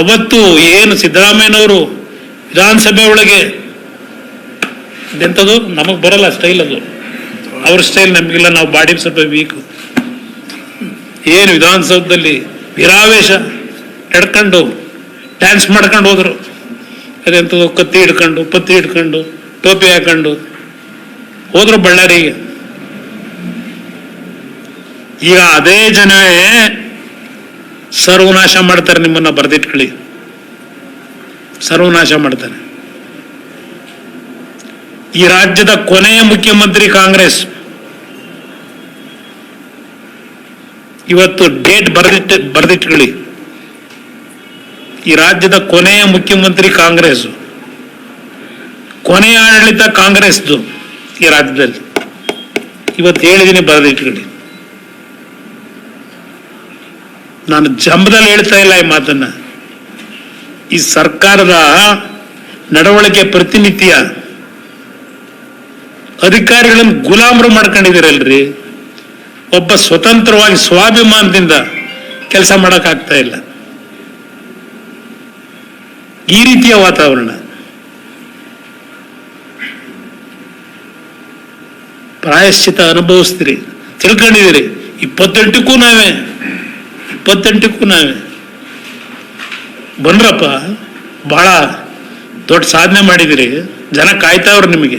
ಅವತ್ತು ಏನು ಸಿದ್ದರಾಮಯ್ಯನವರು ವಿಧಾನಸಭೆ ಒಳಗೆ ಇದೆಂಥದ್ದು ನಮಗೆ ಬರಲ್ಲ ಸ್ಟೈಲ್ ಅದು. ಅವ್ರ ಸ್ಟೈಲ್ ನಮಗಿಲ್ಲ, ನಾವು ಬಾಡಿ ಸ್ವಲ್ಪ ವೀಕ್ ಏನು ವಿಧಾನಸೌಧದಲ್ಲಿ ವಿರಾವೇಶ ಎಡ್ಕೊಂಡು ಡ್ಯಾನ್ಸ್ ಮಾಡ್ಕೊಂಡು ಹೋದರು. ಅದೆಂಥದ್ದು ಕತ್ತಿ ಹಿಡ್ಕೊಂಡು, ಪತ್ತಿ ಹಿಡ್ಕೊಂಡು, ಟೋಪಿ ಹಾಕೊಂಡು ಹೋದ್ರು ಬಳ್ಳಾರಿಗೆ. ಈಗ ಅದೇ ಜನವೇ ಸರ್ವನಾಶ ಮಾಡ್ತಾರೆ ನಿಮ್ಮನ್ನ ಬರೆದಿಟ್ಕೊಳ್ಳಿ. ಸರ್ವನಾಶ ಮಾಡ್ತಾರೆ. ಈ ರಾಜ್ಯದ ಕೊನೆಯ ಮುಖ್ಯಮಂತ್ರಿ ಕಾಂಗ್ರೆಸ್. ಇವತ್ತು ಡೇಟ್ ಬರೆದಿಟ್ಟ, ಬರೆದಿಟ್ಕೊಳ್ಳಿ. ಈ ರಾಜ್ಯದ ಕೊನೆಯ ಮುಖ್ಯಮಂತ್ರಿ ಕಾಂಗ್ರೆಸ್. ಕೊನೆಯ ಆಡಳಿತ ಕಾಂಗ್ರೆಸ್ದು ಈ ರಾಜ್ಯದಲ್ಲಿ. ಇವತ್ತು ಹೇಳಿದ್ದೀನಿ ಬರೆದಿಟ್ಕೊಳ್ಳಿ. ನಾನು ಜಂಬದಲ್ಲಿ ಹೇಳ್ತಾ ಇಲ್ಲ ಈ ಮಾತನ್ನ. ಈ ಸರ್ಕಾರದ ನಡವಳಿಕೆ ಪ್ರತಿನಿತ್ಯ ಅಧಿಕಾರಿಗಳನ್ನು ಗುಲಾಮರು ಮಾಡ್ಕೊಂಡಿದ್ದೀರಲ್ರಿ. ಒಬ್ಬ ಸ್ವತಂತ್ರವಾಗಿ ಸ್ವಾಭಿಮಾನದಿಂದ ಕೆಲಸ ಮಾಡೋಕ್ಕಾಗ್ತಾ ಇಲ್ಲ. ಈ ರೀತಿಯ ವಾತಾವರಣ. ಪ್ರಾಯಶ್ಚಿತ ಅನುಭವಿಸ್ತೀರಿ, ತಿಳ್ಕೊಂಡಿದ್ದೀರಿ. ಇಪ್ಪತ್ತೆಂಟಕ್ಕೂ ನಾವೇ ಇಪ್ಪತ್ತೆಂಟಕ್ಕೂ ನಾವೇ. ಬನ್ರಪ್ಪ ಬಹಳ ದೊಡ್ಡ ಸಾಧನೆ ಮಾಡಿದಿರಿ. ಜನ ಕಾಯ್ತಾವ್ರು ನಿಮಗೆ.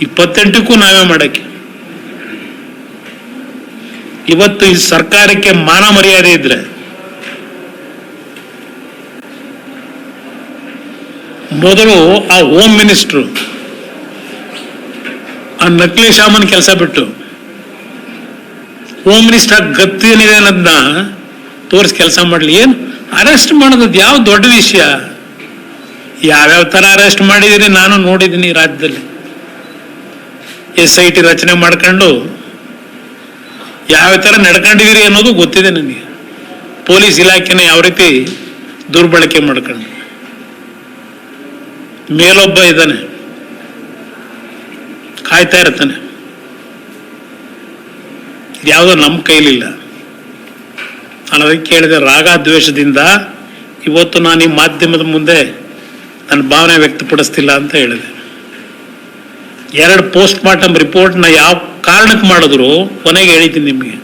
ಇಪ್ಪತ್ತೆಂಟಕ್ಕೂ ನಾವೇ ಮಾಡಕ್ಕೆ. ಇವತ್ತು ಈ ಸರ್ಕಾರಕ್ಕೆ ಮಾನ ಮರ್ಯಾದೆ ಇದ್ರೆ, ಮೊದಲು ಆ ಹೋಮ್ ಮಿನಿಸ್ಟ್ರು ಆ ನಕಲಿ ಶಾಮನ್ ಕೆಲಸ ಬಿಟ್ಟು ಹೋಮ್ ಮಿನಿಸ್ಟರ್ ಗತಿ ಏನಿದೆ ಅನ್ನೋದನ್ನ ತೋರಿಸಿ ಕೆಲಸ ಮಾಡಲಿ. ಏನು? ಅರೆಸ್ಟ್ ಮಾಡೋದು ಯಾವ ದೊಡ್ಡ ವಿಷಯ? ಯಾವ್ಯಾವ ಥರ ಅರೆಸ್ಟ್ ಮಾಡಿದ್ದೀರಿ ನಾನು ನೋಡಿದ್ದೀನಿ ರಾಜ್ಯದಲ್ಲಿ. ಎಸ್ ಐ ಟಿ ರಚನೆ ಮಾಡ್ಕೊಂಡು ಯಾವ ಥರ ನಡ್ಕೊಂಡಿದ್ದೀರಿ ಅನ್ನೋದು ಗೊತ್ತಿದೆ ನನಗೆ. ಪೊಲೀಸ್ ಇಲಾಖೆನ ಯಾವ ರೀತಿ ದುರ್ಬಳಕೆ ಮಾಡ್ಕೊಂಡು. ಮೇಲೊಬ್ಬ ಇದ್ದಾನೆ. ಕಾಯ್ತಾ ಇರ್ತಾನೆ. ಯಾವುದೋ ನಮ್ಮ ಕೈಲಿಲ್ಲ. ನಾನು ಅದಕ್ಕೆ ಕೇಳಿದೆ ರಾಗ ದ್ವೇಷದಿಂದ ಇವತ್ತು ನಾನು ಈ ಮಾಧ್ಯಮದ ಮುಂದೆ ನನ್ನ ಭಾವನೆ ವ್ಯಕ್ತಪಡಿಸ್ತಿಲ್ಲ ಅಂತ ಹೇಳಿದೆ. ಎರಡು ಪೋಸ್ಟ್ ಮಾರ್ಟಮ್ ರಿಪೋರ್ಟ್ನ ಯಾವ ಕಾರಣಕ್ಕೆ ಮಾಡಿದ್ರು ಕೊನೆಗೆ ಹೇಳಿದ್ದೀನಿ ನಿಮಗೆ.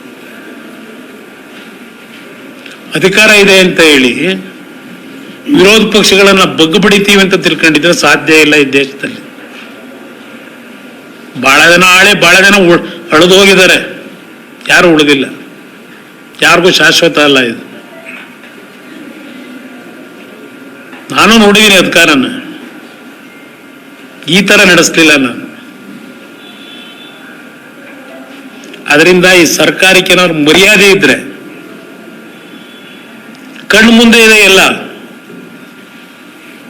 ಅಧಿಕಾರ ಇದೆ ಅಂತ ಹೇಳಿ ವಿರೋಧ ಪಕ್ಷಗಳನ್ನ ಬಗ್ಗು ಬಡಿತೀವಿ ಅಂತ ತಿಳ್ಕೊಂಡಿದ್ರೆ ಸಾಧ್ಯ ಇಲ್ಲ ಈ ದೇಶದಲ್ಲಿ. ಬಹಳ ಜನ ಆಳೆ ಬಹಳ ಜನ ಉಳ್- ಅಳ್ದು ಹೋಗಿದ್ದಾರೆ. ಯಾರು ಉಳಿದಿಲ್ಲ. ಯಾರಿಗೂ ಶಾಶ್ವತ ಅಲ್ಲ ಇದು. ನಾನು ನೋಡಿದ್ದೀನಿ ಅಧಿಕಾರನ ಈ ತರ ನಡೆಸಲಿಲ್ಲ ನಾನು. ಅದರಿಂದ ಈ ಸರ್ಕಾರಕ್ಕೆ ಏನಾದ್ರು ಮರ್ಯಾದೆ ಇದ್ರೆ, ಕಣ್ಣು ಮುಂದೆ ಇದೆ ಎಲ್ಲ.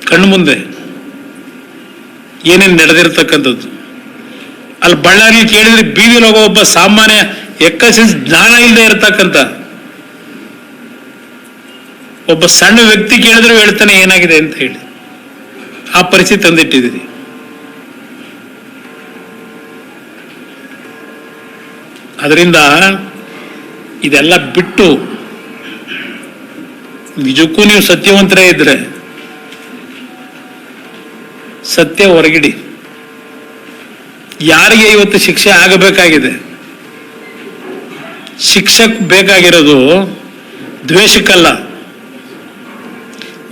ಕಣ್ಣು ಮುಂದೆ. ಏನೇನು ನಡೆದಿರ್ತಕ್ಕಂಥದ್ದು. ಅಲ್ಲಿ ಬಳ್ಳಾರಿ ಕೇಳಿದ್ರೆ ಬೀದಿಲಿ ಹೋಗೋ ಒಬ್ಬ ಸಾಮಾನ್ಯ ಎಕ್ಕಸಿಸ್ ಜ್ಞಾನ ಇಲ್ಲದೆ ಇರತಕ್ಕಂಥ ಒಬ್ಬ ಸಣ್ಣ ವ್ಯಕ್ತಿ ಕೇಳಿದ್ರು ಹೇಳ್ತಾನೆ ಏನಾಗಿದೆ ಅಂತ ಹೇಳಿ. ಆ ಪರಿಸ್ಥಿತಿ ತಂದಿಟ್ಟಿದ್ದೀರಿ. ಅದರಿಂದ ಇದೆಲ್ಲ ಬಿಟ್ಟು ನಿಜಕ್ಕೂ ನೀವು ಸತ್ಯವಂತರೇ ಇದ್ರೆ ಸತ್ಯ ಹೊರಗಿಡಿ. ಯಾರಿಗೆ ಇವತ್ತು ಶಿಕ್ಷೆ ಆಗಬೇಕಾಗಿದೆ? ಶಿಕ್ಷಕ್ ಬೇಕಾಗಿರೋದು ದ್ವೇಷಕ್ಕಲ್ಲ.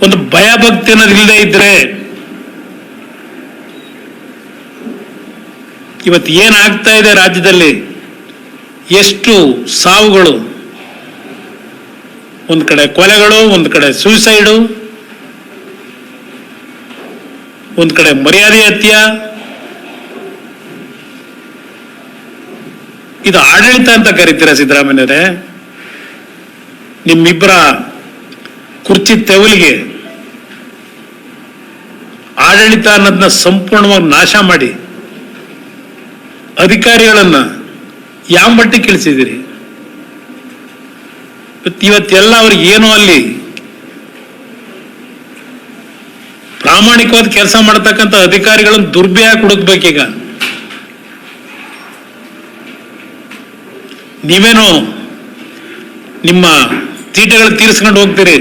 ಒಂದು ಭಯ ಭಕ್ತಿ ಅನ್ನೋದು ಇಲ್ಲದೆ ಇದ್ರೆ ಇವತ್ತು ಏನಾಗ್ತಾ ಇದೆ ರಾಜ್ಯದಲ್ಲಿ? ಎಷ್ಟು ಸಾವುಗಳು. ಒಂದು ಕಡೆ ಕೊಲೆಗಳು, ಒಂದು ಕಡೆ ಸೂಸೈಡು ಒಂದು ಕಡೆ ಮರ್ಯಾದೆ ಹತ್ಯ ಇದು ಆಡಳಿತ ಅಂತ ಕರಿತೀರಾ ಸಿದ್ದರಾಮಯ್ಯರೇ ನಿಮ್ಮಿಬ್ಬರ ಕುರ್ಚಿ ತೆವಲಿಗೆ ಆಡಳಿತ ಅನ್ನೋದನ್ನ ಸಂಪೂರ್ಣವಾಗಿ ನಾಶ ಮಾಡಿ ಅಧಿಕಾರಿಗಳನ್ನ ಯಾವ ಮಟ್ಟಿಗೆ ಕೇಳಿಸಿದಿರಿ ಇವತ್ತು- ಇವತ್ತೆಲ್ಲ ಅವ್ರಿಗೆ ಏನೋ ಅಲ್ಲಿ ಪ್ರಾಮಾಣಿಕವಾದ ಕೆಲಸ ಮಾಡ್ತಕ್ಕಂಥ ಅಧಿಕಾರಿಗಳನ್ನು ದುರ್ಬೆಯಾಗಿ ಹುಡುಕ್ಬೇಕೀಗ ನೀವೇನು ನಿಮ್ಮ ತೀಟೆಗಳು ತೀರಿಸ್ಕೊಂಡು ಹೋಗ್ತೀರಿ.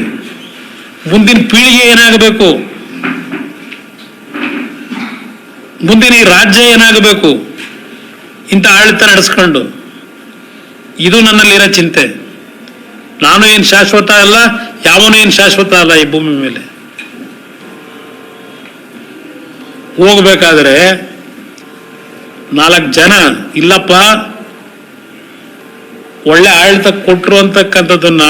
ಮುಂದಿನ ಪೀಳಿಗೆ ಏನಾಗಬೇಕು? ಮುಂದಿನ ಈ ರಾಜ್ಯ ಏನಾಗಬೇಕು? ಇಂಥ ಆಡಳಿತ ನಡೆಸ್ಕೊಂಡು. ಇದು ನನ್ನಲ್ಲಿರೋ ಚಿಂತೆ. ನಾನು ಏನು ಶಾಶ್ವತ ಅಲ್ಲ, ಯಾವನು ಏನು ಶಾಶ್ವತ ಅಲ್ಲ ಈ ಭೂಮಿ ಮೇಲೆ. ಹೋಗ್ಬೇಕಾದ್ರೆ ನಾಲ್ಕು ಜನ, ಇಲ್ಲಪ್ಪ ಒಳ್ಳೆ ಆಡಳಿತ ಕೊಟ್ಟರು ಅಂತಕ್ಕಂಥದ್ದನ್ನ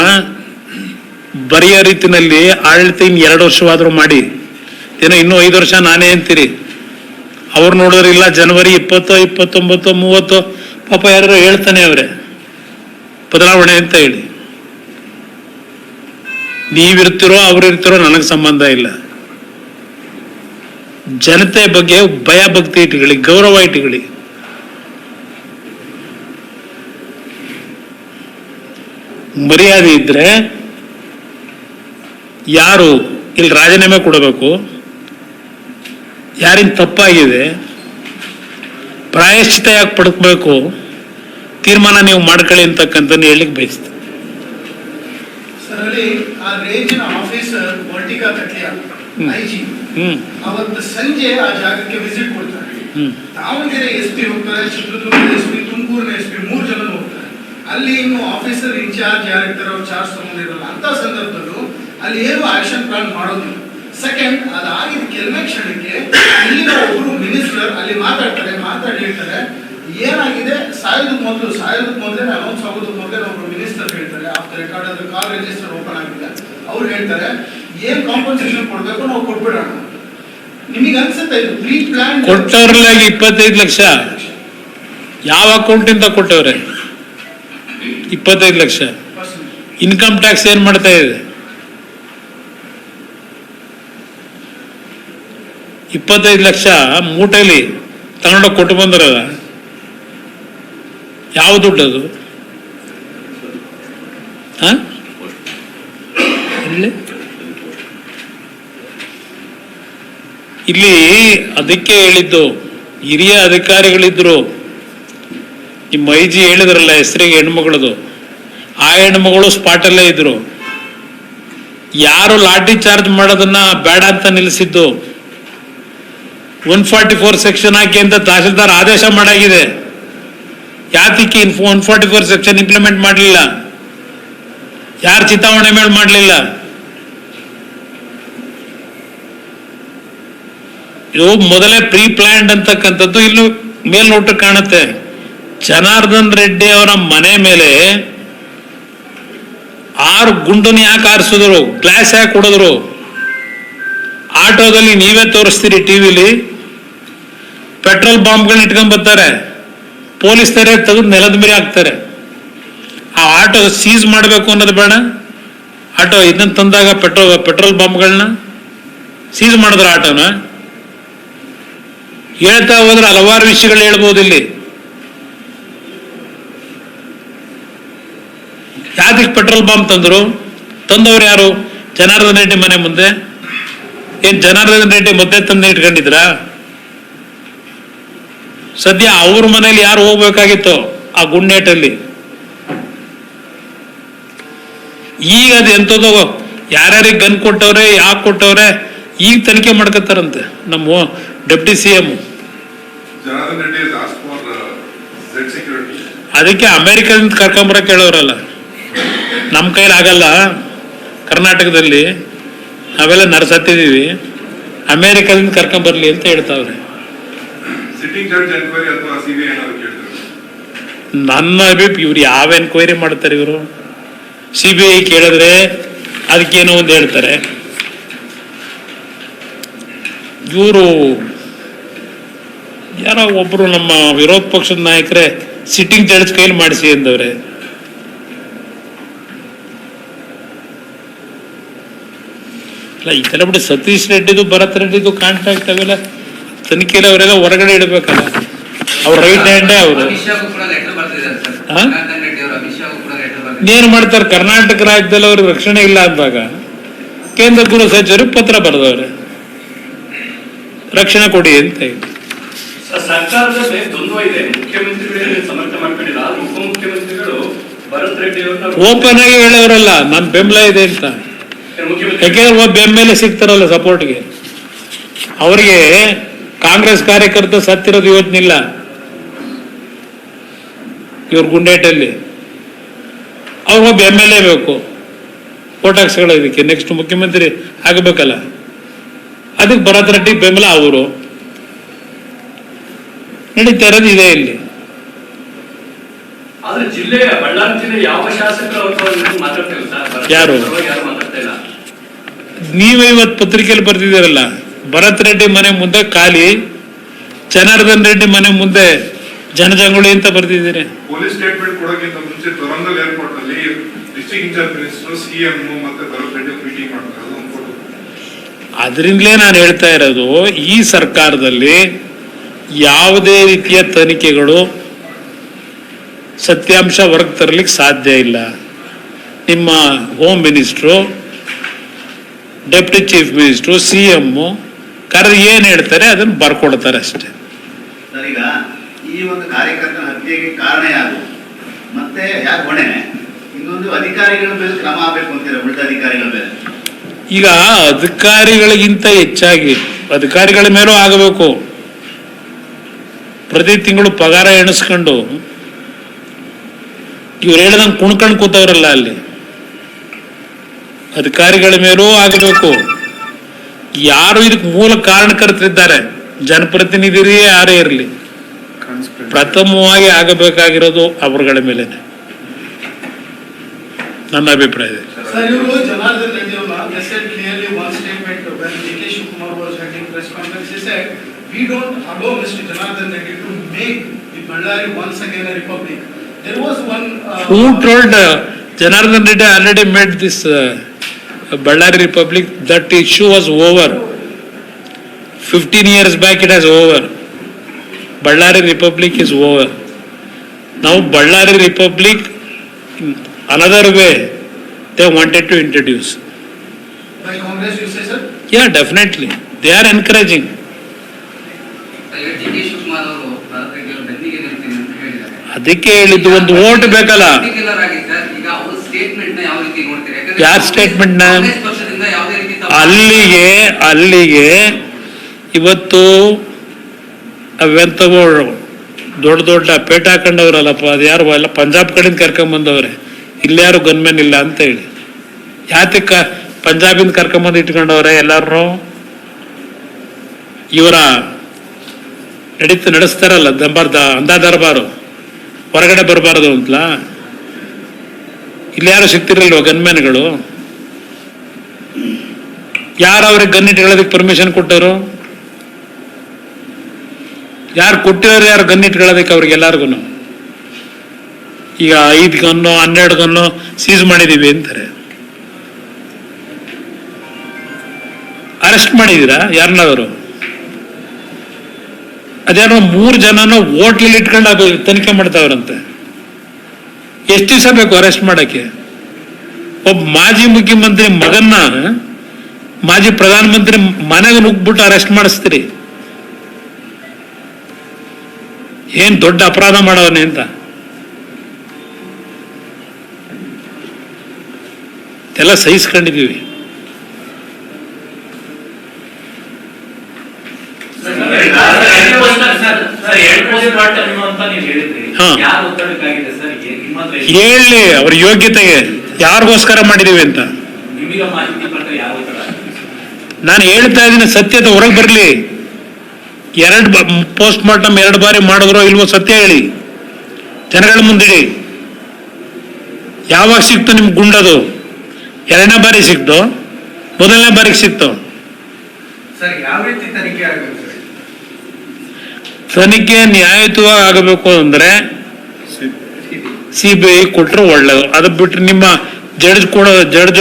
ಬರೆಯೋ ರೀತಿನಲ್ಲಿ ಆಡಳಿತ ಇನ್ನು ಎರಡು ವರ್ಷವಾದರೂ ಮಾಡಿ. ಏನೋ ಇನ್ನೂ ಐದು ವರ್ಷ ನಾನೇ ಅಂತೀರಿ. ಅವ್ರು ಇಲ್ಲ, ಜನವರಿ ಇಪ್ಪತ್ತು, ಇಪ್ಪತ್ತೊಂಬತ್ತು, ಮೂವತ್ತು, ಪಾಪ ಯಾರು ಹೇಳ್ತಾನೆ ಅವರೇ. ಬದಲಾವಣೆ ಅಂತ ಹೇಳಿ. ನೀವಿರ್ತಿರೋ, ಅವ್ರಿರ್ತಿರೋ ನನಗೆ ಸಂಬಂಧ ಇಲ್ಲ. ಜನತೆ ಬಗ್ಗೆ ಭಯ ಭಕ್ತಿ ಇಟ್ಕೊಳ್ಳಿ ಗೌರವ ಇಟ್ಕೊಳ್ಳಿ ಮರ್ಯಾದೆ ಇದ್ದರೆ ಯಾರು ಇಲ್ಲಿ ರಾಜೀನಾಮೆ ಕೊಡಬೇಕು? ಯಾರಿನ ತಪ್ಪಾಗಿದೆ? ಪ್ರಾಯಶ್ಚಿತ ಯಾಕೆ ಪಡ್ಕೋಬೇಕು ತೀರ್ಮಾನ ನೀವು ಮಾಡ್ಕೊಳ್ಳಿ ಅಂತಕ್ಕಂಥದ್ದು ಹೇಳಲಿಕ್ಕೆ ಬಯಸ್ತೀನಿ. ಸಂಜೆ ಆ ಜಾಗಕ್ಕೆ ವಿಸಿಟ್ ಕೊಡ್ತಾರೆ. ದಾವಣಗೆರೆ ಎಸ್ ಪಿ ಹೋಗ್ತಾರೆ ಚಿತ್ರದುರ್ಗ ಎಸ್ ಪಿ ತುಮಕೂರಿನ ಎಸ್ ಪಿ ಮೂರು ಜನ ಹೋಗ್ತಾರೆ ಅಲ್ಲಿ ಇನ್ನು ಆಫೀಸರ್ ಇನ್ಚಾರ್ಜ್ ಯಾರಿರ್ತಾರೆ ಅವ್ರು ಚಾರ್ಜ್ ತಗೊಂಡಿರಲ್ಲ ಅಂತ ಸಂದರ್ಭದಲ್ಲೂ ಅಲ್ಲಿ ಏನು ಆಕ್ಷನ್ ಪ್ಲಾನ್ ಮಾಡೋದಿಲ್ಲ. ಸೆಕೆಂಡ್ ಅದಾಗಿದ ಕೆಲವೇ ಕ್ಷಣಕ್ಕೆ ಇಲ್ಲಿನ ಒಬ್ಬರು ಮಿನಿಸ್ಟರ್ ಅಲ್ಲಿ ಮಾತಾಡ್ತಾರೆ, ಮಾತಾಡಿ ಹೇಳ್ತಾರೆ, ಏನಾಗಿದೆ? ಸಾಯೋದಕ್ಕೆ ಮೊದಲು ಸಾಯೋದಕ್ಕೆ ಮೊದಲೇ ಅನೌನ್ಸ್ ಆಗೋದಕ್ಕೆ ಮೊದಲೇ ಒಬ್ರು ಮಿನಿಸ್ಟರ್ ಹೇಳ್ತಾರೆ. ಆಫ್ಟರ್ ರೆಕಾರ್ಡ್ ಅದು ಕಾಲ್ ರಿಜಿಸ್ಟರ್ ಓಪನ್ ಆಗಿದೆ ಅವ್ರು ಹೇಳ್ತಾರೆ, ಏನ್ ಕಾಂಪನ್ಸೇಷನ್ ಕೊಡ್ಬೇಕು ನಾವು ಕೊಟ್ಬಿಡೋಣ ನಿಮಗೆ ಅನ್ಸುತ್ತೆ ಇದು? ಪ್ರೀ ಪ್ಲಾನ್ ಕೊಟ್ಟವ್ರಲ್ಲಾಗಿ ಇಪ್ಪತ್ತೈದು ಲಕ್ಷ. ಯಾವ ಅಕೌಂಟಿಂದ ಕೊಟ್ಟವ್ರೆ? ಇಪ್ಪತ್ತೈದು ಲಕ್ಷ. ಇನ್ಕಮ್ ಟ್ಯಾಕ್ಸ್ ಏನು ಮಾಡ್ತಾ ಇದೆ? ಇಪ್ಪತ್ತೈದು ಲಕ್ಷ ಮೂಟೆಯಲ್ಲಿ ತಗೊಂಡೋಗಿ ಕೊಟ್ಟು ಬಂದ್ರಲ್ಲ. ಯಾವ ದುಡ್ಡು ಅದು? ಹ? ಎಲ್ಲಿ? ಇಲ್ಲಿ ಅದಕ್ಕೆ ಹೇಳಿದ್ದು ಹಿರಿಯ ಅಧಿಕಾರಿಗಳಿದ್ರು. ನಿಮ್ಮ ಐಜಿ ಹೇಳಿದ್ರಲ್ಲ ಹೆಸರಿಗೆ ಹೆಣ್ಮಗಳದು. ಆ ಹೆಣ್ಮಗಳು ಸ್ಪಾಟಲ್ಲೇ ಇದ್ರು. ಯಾರು ಲಾಠಿ ಚಾರ್ಜ್ ಮಾಡೋದನ್ನ ಬೇಡ ಅಂತ ನಿಲ್ಲಿಸಿದ್ದು ಒನ್ ಫಾರ್ಟಿ ಫೋರ್ ಸೆಕ್ಷನ್ ಹಾಕಿ ಅಂತ ತಹಸೀಲ್ದಾರ್ ಆದೇಶ ಮಾಡಾಗಿದೆ. ಯಾತಕ್ಕೆ one forty four section implement ಮಾಡಲಿಲ್ಲ. ಯಾರು ಚಿತಾವಣೆ ಮೇಲೆ ಮಾಡಲಿಲ್ಲ. ಇದು ಮೊದಲೇ ಪ್ರೀ ಪ್ಲಾನ್ಡ್ ಅಂತಕ್ಕಂಥದ್ದು ಇಲ್ಲೂ ಮೇಲ್ನೋಟ ಕಾಣುತ್ತೆ. ಜನಾರ್ದನ್ ರೆಡ್ಡಿ ಅವರ ಮನೆ ಮೇಲೆ ಆರು ಗುಂಡನ್ನು ಯಾಕೆ ಆರಿಸಿದ್ರು? ಗ್ಲಾಸ್ ಯಾಕೆ ಕೊಡಿದ್ರು ಆಟೋದಲ್ಲಿ ನೀವೇ ತೋರಿಸ್ತೀರಿ ಟಿವಿಲಿ ಪೆಟ್ರೋಲ್ ಬಾಂಬ್ಗಳನ್ನ ಇಟ್ಕೊಂಡ್ ಬರ್ತಾರೆ. ಪೊಲೀಸ್ ತೆರೆ ತೆಗೆದು ನೆಲದ ಮೇಲೆ ಹಾಕ್ತಾರೆ. ಆ ಆಟೋ ಸೀಸ್ ಮಾಡಬೇಕು ಅನ್ನೋದು ಬೇಡ. ಆಟೋ ಇದನ್ನ ತಂದಾಗ ಪೆಟ್ರೋಲ್ ಪೆಟ್ರೋಲ್ ಬಾಂಬ್ಗಳನ್ನ ಸೀಸ್ ಮಾಡಿದ್ರ ಆಟೋನ. ಹೇಳ್ತಾ ಹೋದ್ರೆ ಹಲವಾರು ವಿಷಯಗಳು ಹೇಳ್ಬೋದು ಇಲ್ಲಿ. ಯಾವ್ದಕ್ಕೆ ಪೆಟ್ರೋಲ್ ಬಾಂಬ್ ತಂದರು? ತಂದವ್ರು ಯಾರು? ಜನಾರ್ದನ್ ರೆಡ್ಡಿ ಮನೆ ಮುಂದೆ. ಏನು ಜನಾರ್ದನ್ ರೆಡ್ಡಿ ಮುದ್ದೆ ತಂದು ಇಟ್ಕೊಂಡಿದ್ರಾ? ಸದ್ಯ ಅವ್ರ ಮನೇಲಿ ಯಾರು ಹೋಗ್ಬೇಕಾಗಿತ್ತು ಆ ಗುಂಡೇಟಲ್ಲಿ ಈಗ ಅದು ಎಂಥದೋ ಯಾರ್ಯಾರಿಗೆ ಗನ್ ಕೊಟ್ಟವ್ರೆ ಯಾಕೆ ಕೊಟ್ಟವ್ರೆ ಈಗ ತನಿಖೆ ಮಾಡ್ಕೋತಾರಂತೆ ನಮ್ಮ ಡೆಪ್ಟಿ ಸಿ ಎಂ. uh. ಅದಕ್ಕೆ ಅಮೆರಿಕದಿಂದ ಕರ್ಕೊಂಬರಕ್ಕೆ ಹೇಳೋರಲ್ಲ. ನಮ್ಮ ಕೈಲಿ ಆಗಲ್ಲ. ಕರ್ನಾಟಕದಲ್ಲಿ ನಾವೆಲ್ಲ ನರ್ಸತ್ತಿದ್ದೀವಿ ಅಮೇರಿಕಾದಿಂದ ಕರ್ಕೊಂಬರ್ಲಿ ಅಂತ ಹೇಳ್ತಾವ್ರೆ. ನನ್ನ ಅಭಿಪ್ರಾಯ ಇವ್ರು ಯಾವ ಎನ್ಕ್ವೈರಿ ಮಾಡ್ತಾರೆ ಇವರು? ಸಿ ಬಿ ಐ ಕೇಳಿದ್ರೆ ಅದಕ್ಕೇನೋ ಒಂದು ಹೇಳ್ತಾರೆ. ಇವರು ಯಾರೋ ಒಬ್ರು ನಮ್ಮ ವಿರೋಧ ಪಕ್ಷದ ನಾಯಕರೇ ಸಿಟ್ಟಿಂಗ್ ಜಡ್ಜ್ ಕೈಲಿ ಮಾಡಿಸಿ ಅಂದವ್ರೆ. ಅಲ್ಲ ಈ ಕಡೆ ಬಿಟ್ಟು ಸತೀಶ್ ರೆಡ್ಡಿದು ಭರತ್ ರೆಡ್ಡಿದು ಕಾಂಟ್ರಾಕ್ಟ್ ಅವೆಲ್ಲ ತನಿಖೆಯಲ್ಲಿ ಅವರೆಲ್ಲ ಹೊರಗಡೆ ಇಡಬೇಕಲ್ಲ. ಅವ್ರ ರೈಟ್ ಹ್ಯಾಂಡೇ ಅವರು. ಏನು ಶಾಗೂ ಕೂಡ ಲೆಟರ್ ಬರ್ತಿದ್ದಾರೆ ಸರ್ ಹಾ? ರೆಡ್ಡಿ ಅವರು ಅಮಿತ್ ಕೂಡ ಲೆಟರ್ ಬರ್ತಿದ್ದಾರೆ ಏನ್ ಮಾಡ್ತಾರೆ? ಕರ್ನಾಟಕ ರಾಜ್ಯದಲ್ಲಿ ಅವ್ರಿಗೆ ರಕ್ಷಣೆ ಇಲ್ಲ ಅಂದಾಗ ಕೇಂದ್ರ ಗೃಹ ಸಚಿವರು ಪತ್ರ ಬರೆದವ್ರೆ. ರಕ್ಷಣೆ ಕೊಡಿ ಅಂತ ಹೇಳಿ. ಸರ್, ಸರ್ಕಾರದ ಮೇಲೆ ದ್ವಂದ್ವ ಇದೆ. ಮುಖ್ಯಮಂತ್ರಿಗಳೇ ಸಮರ್ಥನೆ ಮಾಡ್ಕೊಂಡಿಲ್ಲ. ಆದ್ರೆ ಉಪಮುಖ್ಯಮಂತ್ರಿಗಳು ಭರತ್ ರೆಡ್ಡಿ ಅವ್ರನ್ನ ಓಪನ್ ಆಗಿ ಹೇಳೋರಲ್ಲ ನನ್ ಬೆಂಬಲ ಇದೆ ಅಂತ. ಯಾಕೆಂದ್ರೆ ಒಬ್ಬ ಎಂ ಎಲ್ ಎ ಸಿಗ್ತಾರಲ್ಲ ಸಪೋರ್ಟ್ಗೆ ಅವರಿಗೆ ಕಾಂಗ್ರೆಸ್ ಕಾರ್ಯಕರ್ತ ಸತ್ತಿರೋದು ಯೋಚನಿಲ್ಲ ಇವ್ರ ಗುಂಡೇಟಲ್ಲಿ. ಅವ್ರಿಗೊಬ್ಬ ಎಂ ಎಲ್ ಎ ಬೇಕು. ಓಟ್ ಇದಕ್ಕೆ. ನೆಕ್ಸ್ಟ್ ಮುಖ್ಯಮಂತ್ರಿ ಆಗಬೇಕಲ್ಲ. ಅದಕ್ಕೆ ಭರತ್ ರೆಡ್ಡಿ ಬೆಂಬಲ ಅವರು. ನಡೀತಾ ಇರೋದು ಇದೆ ಇಲ್ಲಿ. ಆದ್ರೆ ನೀವೇ ಇವತ್ತು ಪತ್ರಿಕೆಯಲ್ಲಿ ಬರ್ತಿದ್ದೀರಲ್ಲ ಭರತ್ ರೆಡ್ಡಿ ಮನೆ ಮುಂದೆ ಖಾಲಿ ಜನಾರ್ದನ್ ರೆಡ್ಡಿ ಮನೆ ಮುಂದೆ ಜನಜಂಗುಳಿ ಅಂತ ಬರ್ತಿದ್ದೀರಿ ಪೊಲೀಸ್ ಸ್ಟೇಟ್ಮೆಂಟ್ ಕೊಡೋಕ್ಕಿಂತ ಮುಂಚೆ ತೊರಂಗಲ್ ಏರ್ಪೋರ್ಟ್ ಅಲ್ಲಿ district in charge minister CM ಮತ್ತೆ ಭರತ್ ರೆಡ್ಡಿ ಮೀಟಿಂಗ್ ಮಾಡ್ತಾರೆ ಅದರಿಂದಲೇ ನಾನು ಹೇಳ್ತಾ ಇರೋದು ಈ ಸರ್ಕಾರದಲ್ಲಿ ಯಾವುದೇ ರೀತಿಯ ತನಿಖೆಗಳು ಸತ್ಯಾಂಶ ಹೊರಗೆ ತರಲಿಕ್ಕೆ ಸಾಧ್ಯ ಇಲ್ಲ. ನಿಮ್ಮ home minister deputy chief minister C M ಕರೆದು ಏನು ಹೇಳ್ತಾರೆ ಅದನ್ನು ಬರ್ಕೊಡ್ತಾರೆ ಅಷ್ಟೇ. ಈಗ ಈ ಒಂದು ಕಾರ್ಯಕರ್ತನ ಹತ್ಯೆಗೆ ಕಾರಣ ಯಾರು? ಮತ್ತೆ ಯಾರು ಹೊಣೆ? ಇನ್ನೊಂದು ಅಧಿಕಾರಿಗಳ ಮೇಲೆ ಕ್ರಮ ಆಗಬೇಕು ಅಂತೀರ ಉಳಿದ ಅಧಿಕಾರಿಗಳ ಮೇಲೆ. ಈಗ ಅಧಿಕಾರಿಗಳಿಗಿಂತ ಹೆಚ್ಚಾಗಿ ಅಧಿಕಾರಿಗಳ ಮೇಲೂ ಆಗಬೇಕು. ಪ್ರತಿ ತಿಂಗಳು ಪಗಾರ ಎಣಿಸ್ಕೊಂಡು ಇವ್ರು ಹೇಳ್ದಂಗೆ ಕುಣ್ಕೊಂಡು ಕೂತವ್ರಲ್ಲ ಅಲ್ಲಿ. ಅಧಿಕಾರಿಗಳ ಮೇಲೂ ಆಗಬೇಕು. ಯಾರು ಇದಕ್ಕೆ ಮೂಲ ಕಾರಣಕರ್ತರಿದ್ದಾರೆ? ಜನಪ್ರತಿನಿಧಿರಿಯೇ ಯಾರೇ ಇರಲಿ. ಪ್ರಥಮವಾಗಿ ಆಗಬೇಕಾಗಿರೋದು ಅವರುಗಳ ಮೇಲೆ ನನ್ನ ಅಭಿಪ್ರಾಯ ಇದೆ. Janardhan Reddy already made this Ballari Republic, that issue was over. 15 years back it has over. Ballari Republic is over. Now Ballari Republic, in another way, they wanted to introduce. By Congress, you say, sir? Yeah, definitely. They are encouraging. ಈಗ D K Shivakumar ಅವರು ಭರತ್ ರೆಡ್ಡಿ ಅವರು ಬೆನ್ನಿಗೆ ನಿಲ್ತೀನಿ ಅಂತ ಹೇಳಿದ್ದಾರೆ ಅದಕ್ಕೆ ಹೇಳಿದ್ದು ಒಂದು vote ಬೇಕಲ್ಲ ಯಾರ್ ಸ್ಟೇಟ್ಮೆಂಟ್ನ ಅಲ್ಲಿಗೆ ಅಲ್ಲಿಗೆ ಇವತ್ತು ಅವೆಂತವೋ ದೊಡ್ಡ ದೊಡ್ಡ ಪೇಟ ಹಾಕೊಂಡವ್ರಲ್ಲಪ್ಪ ಅದು ಯಾರು ಎಲ್ಲ ಪಂಜಾಬ್ ಕಡೆಯಿಂದ ಕರ್ಕೊಂಬಂದವ್ರೆ ಇಲ್ಯಾರು ಗನ್ಮೆನ್ ಇಲ್ಲ ಅಂತ ಹೇಳಿ. ಯಾತಕ್ಕ ಪಂಜಾಬಿಂದ ಕರ್ಕೊಂಬಂದು ಇಟ್ಕೊಂಡವ್ರೆ ಎಲ್ಲಾರು ಇವರ ನಡೀತು ನಡೆಸ್ತಾರಲ್ಲ ದಂಬಾರ್ದ ಅಂದಾ ದರ್ಬಾರು. ಹೊರಗಡೆ ಬರಬಾರದು ಅಂತಲಾ? ಇಲ್ಯಾರು ಸಿಗ್ತಿರಲ್ವ ಗನ್ಮ್ಯಾನ್ಗಳು? ಯಾರು ಅವ್ರಿಗೆ ಗನ್ ಇಟ್ಕೊಳ್ಳೋದಕ್ಕೆ ಪರ್ಮಿಷನ್ ಕೊಟ್ಟರು? ಯಾರು ಕೊಟ್ಟಿರೋರು ಯಾರು ಗನ್ ಇಟ್ಕೊಳ್ಳೋದಕ್ಕೆ ಅವ್ರಿಗೆ ಎಲ್ಲಾರ್ಗು ಈಗ ಐದು ಗನ್ನು, ಹನ್ನೆರಡು ಗನ್ನು ಸೀಸ್ ಮಾಡಿದೀವಿ ಅಂತಾರೆ. ಅರೆಸ್ಟ್ ಮಾಡಿದೀರಾ ಯಾರನ್ನಾದ್ರು ಅದೇನೋ ಮೂರು ಜನನ ಹೋಟ್ಲಲ್ಲಿ ಇಟ್ಕೊಂಡು ತನಿಖೆ ಮಾಡ್ತಾವ್ರಂತೆ. ಎಷ್ಟು ದಿವಸ ಬೇಕು ಅರೆಸ್ಟ್ ಮಾಡಕ್ಕೆ? ಒಬ್ಬ ಮಾಜಿ ಮುಖ್ಯಮಂತ್ರಿ ಮಗನ್ನ, ಮಾಜಿ ಪ್ರಧಾನಮಂತ್ರಿ ಮನೆಗೆ ನುಗ್ಬಿಟ್ಟು ಅರೆಸ್ಟ್ ಮಾಡಿಸ್ತೀರಿ. ಏನ್ ದೊಡ್ಡ ಅಪರಾಧ ಮಾಡೋನೆ ಅಂತ. ಎಲ್ಲ ಸಹಿಸ್ಕೊಂಡಿದೀವಿ ಸರ್ ಎರಡು ಪೋಸ್ಟ್ ಮಾರ್ಟಮ್ ಅಂತ ನೀವು ಹೇಳಿದ್ರಿ ಹಾ. ಯಾರು ಒತ್ತಡಕ್ಕಾಗಿದೆ ಸರ್ ಏ- ನಿಮ್ಮ ಹತ್ರ ಹೇಳಿ ಅವ್ರ ಯೋಗ್ಯತೆಗೆ ಯಾರಿಗೋಸ್ಕರ ಮಾಡಿದೀವಿ ಅಂತ. ನಿಮಗೆ ಮಾಹಿತಿ ಪ್ರಕಾರ ಯಾರು ಒತ್ತಡ? ನಾನು ಹೇಳ್ತಾ ಇದ್ದೀನಿ ಸತ್ಯದ ಹೊರಗೆ ಬರಲಿ. ಎರಡು ಪೋಸ್ಟ್ ಮಾರ್ಟಮ್ ಎರಡು ಬಾರಿ ಮಾಡಿದ್ರೋ ಇಲ್ವೋ ಸತ್ಯ ಹೇಳಿ. ಜನಗಳ ಮುಂದಿಡಿ. ಯಾವಾಗ ಸಿಕ್ತು ನಿಮ್ಗೆ ಗುಂಡದು? ಎರಡನೇ ಬಾರಿ ಸಿಕ್ತು. ಮೊದಲನೇ ಬಾರಿಗೆ ಸಿಕ್ತು. ಸರ್ ಯಾವ ರೀತಿ ತನಿಖೆ ಆಗಬೇಕು ತನಿಖೆ ನ್ಯಾಯಯುತವಾಗಿ ಆಗಬೇಕು ಅಂದ್ರೆ ಸಿ ಬಿ ಐ ಕೊಟ್ಟರು ಒಳ್ಳೇದು. ಅದು ಬಿಟ್ಟರೆ ನಿಮ್ಮ ಜಡ್ಜ್ ಕೊಡೋ ಜಡ್ಜ್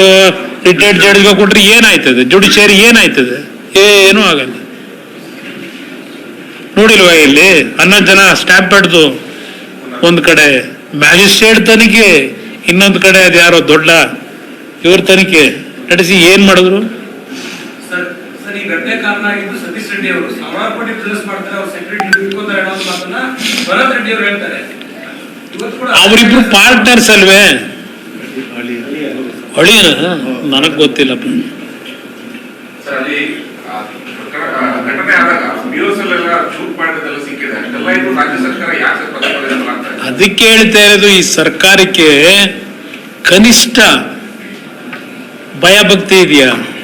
ರಿಟೈರ್ಡ್ ಜಡ್ಜ್ಗೆ ಕೊಟ್ಟರೆ ಏನಾಯ್ತದೆ? ಜುಡಿಷಿಯರಿ ಏನಾಯ್ತದೆ? ಏನು ಆಗಲ್ಲ. ನೋಡಿಲ್ವಾ ಇಲ್ಲಿ? ಹನ್ನೊಂದು ಜನ ಸ್ಟ್ಯಾಂಪ್ ಹಿಡ್ದು ಒಂದು ಕಡೆ ಮ್ಯಾಜಿಸ್ಟ್ರೇಟ್ ತನಿಖೆ, ಇನ್ನೊಂದು ಕಡೆ ಅದು ಯಾರೋ ದೊಡ್ಡ ಇವ್ರ ತನಿಖೆ. ನಡೆಸಿ ಏನ್ ಮಾಡಿದ್ರು? ರೆಡ್ಡಿ ಅವರು. ಬಿಸ್ನೆಸ್ ಮಾಡ್ತಾರೆ ಅವ್ರ ಸೆಕ್ರೆಟರಿ ಇಟ್ಕೋತಾರೆ ಅನ್ನೋ ಮಾತನ್ನ ಭರತ್ ರೆಡ್ಡಿ ಅವರು ಹೇಳ್ತಾರೆ. ಇವತ್ತು ಕೂಡ ಅವರಿಬ್ರು ಪಾರ್ಟ್ನರ್ಸ್ ಅಲ್ವೇ? ಅಳಿಯನ ನನಗ್ ಗೊತ್ತಿಲ್ಲಪ್ಪ ಸರ್ ಅಲ್ಲಿ ಆ, ಪ್ರಕರಣ- ಆ, ಘಟನೆ ಆದಾಗ ನ್ಯೂಸ್ ಅಲ್ಲೆಲ್ಲ ಶೂಟ್ ಮಾಡಿದ್ದೆಲ್ಲ ಸಿಕ್ಕಿದೆ. ಅಷ್ಟೆಲ್ಲ ಇದು ರಾಜ್ಯ ಸರ್ಕಾರ ಯಾಕೆ? ಅದಕ್ಕೆ ಹೇಳ್ತಾ ಇರೋದು ಈ ಸರ್ಕಾರಕ್ಕೆ ಕನಿಷ್ಠ ಭಯಭಕ್ತಿ ಇದೆಯಾ?